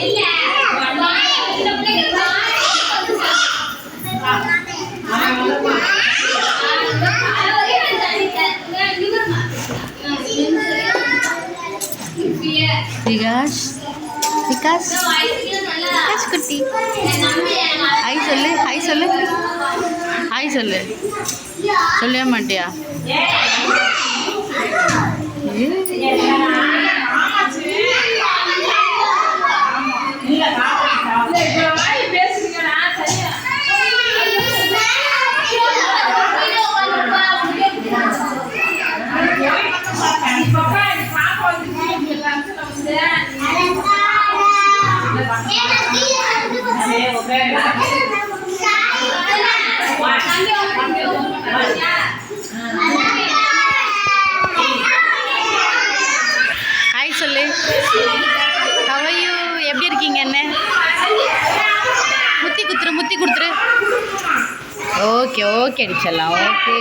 Yeah. Vikash. Vikash. Vikash குட்டி. Hi சொல்லு hi சொல்லு. ஹாய் சொல்லு. சொல்லவே மாட்டியா? ஹாய் சொல்லு. ஹவையூ எப்படி இருக்கீங்க என்ன? முத்தி குத்துரு முத்தி கொடுத்துரு. ஓகே ஓகே அடிச்சிடலாம். ஓகே